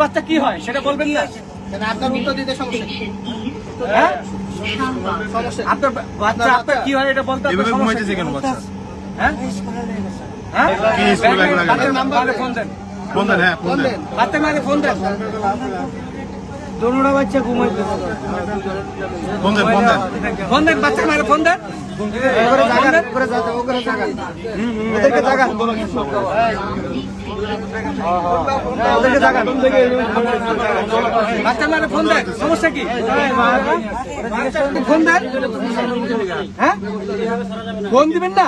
বাচ্চা কি হয়? সেটা বলবেন না। আপনার উত্তর দিতে সমস্যা কি? হ্যাঁ? সমস্যা আপনার বাচ্চা আপনার কি হয় এটা বলতে? কেন বাচ্চা? হ্যাঁ? হ্যাঁ? বলে ফোন দেন। ফোন দেন হ্যাঁ ফোন ফোন দেন। দেন। বাচ্চার মাকে ফোন দেন। বাচ্চা ঘুমাইতেছে। ফোন দেন ফোন দেন। ফোন দেন বাচ্চার মাকে ফোন দেন। ওখানে জাগান, ওখানে ওদেরকে জাগান। বাচ্চার মাকে ফোন দেন সমস্যা কি ফোন দেন। হ্যাঁ ফোন দিবেন না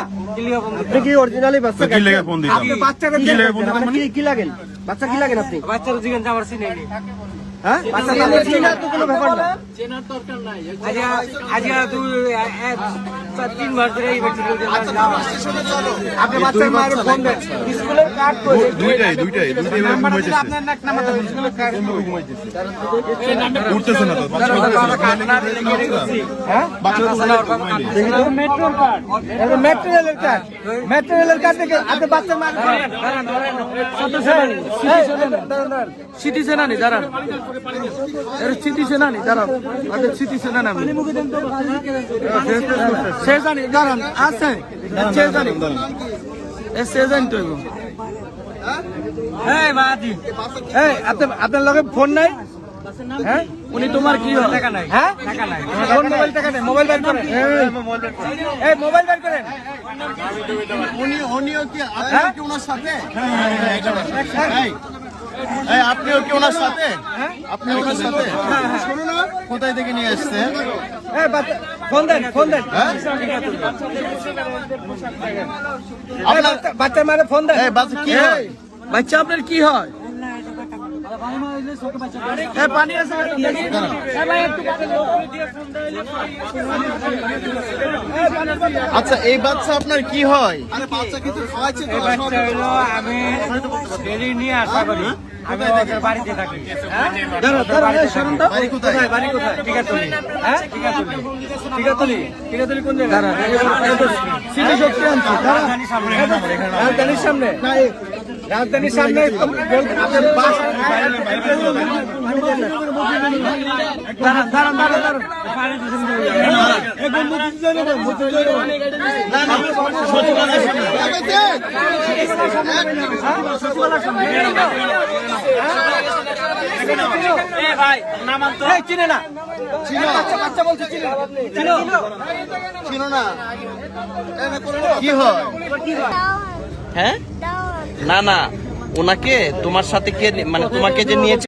আপনি কি originally বাচ্চা তো কি লেগে ফোন দিতাম আপনি বাচ্চাকে কি লেগে ফোন মানে কি- কি লাগেন বাচ্চা কি লাগেন আপনি বাচ্চার জিগান যাওয়ার সিনে হ্যাঁ বাচ্চা চিনা তো কোনো ব্যাপার না আজিয়া আজিয়া তুই এক চার তিন মাস ধরে এই ব্যক্তি আপনি বাচ্চার মায়ের ফোন দেন। স্কুলের কার্ড করে দুইটাই দুইটাই দুইটাই উঠতেছে না তো মেটেরিয়ালের মেটেরিয়ালের থেকে আপনি মায়ের সিটি সেনানি দাঁড়ান। এর সিটি সেনানি দাঁড়ান। আচ্ছা সিটি সেনানি আমি সে জানি দাঁড়ান আছে। সে জানি সে জানি তো এগুলো। এই বাদি এই আপনার আপনার লগে ফোন নাই? হ্যাঁ? উনি তোমার কি হয়? টাকা নাই। হ্যাঁ? টাকা নাই। ফোন মোবাইল টাকা নাই মোবাইল বের করেন। এই মোবাইল বের করেন। উনি উনিও কি হ্যাঁ? কি ওনার সাথে? এই, আপনিও কি ওনার সাথে? আপনি ওনার সাথে? শোনো না কোথায় থেকে নিয়ে আসছেন এই বাচ্চা ফোন দেন ফোন দেন। হ্যাঁ? এই বাচ্চা- বাচ্চার মারে ফোন দেন। এই বাচ্চা কি হয়? এই, বাচ্চা আপনার কি হয়? পানি আছে। আচ্ছা এই বাচ্চা আপনার কি হয়? আমি ডেলি নিয়ে আসা করি। আমি ওদের বাড়িতে থাকি। হ্যাঁ? কোন জায়গায়? দাঁড়ান। রাজধানীর সামনে। রাজধানীর সামনে চিনো না কি হয় হ্যাঁ? না না ওনাকে তোমার সাথে কে মানে তোমাকে যে নিয়েছে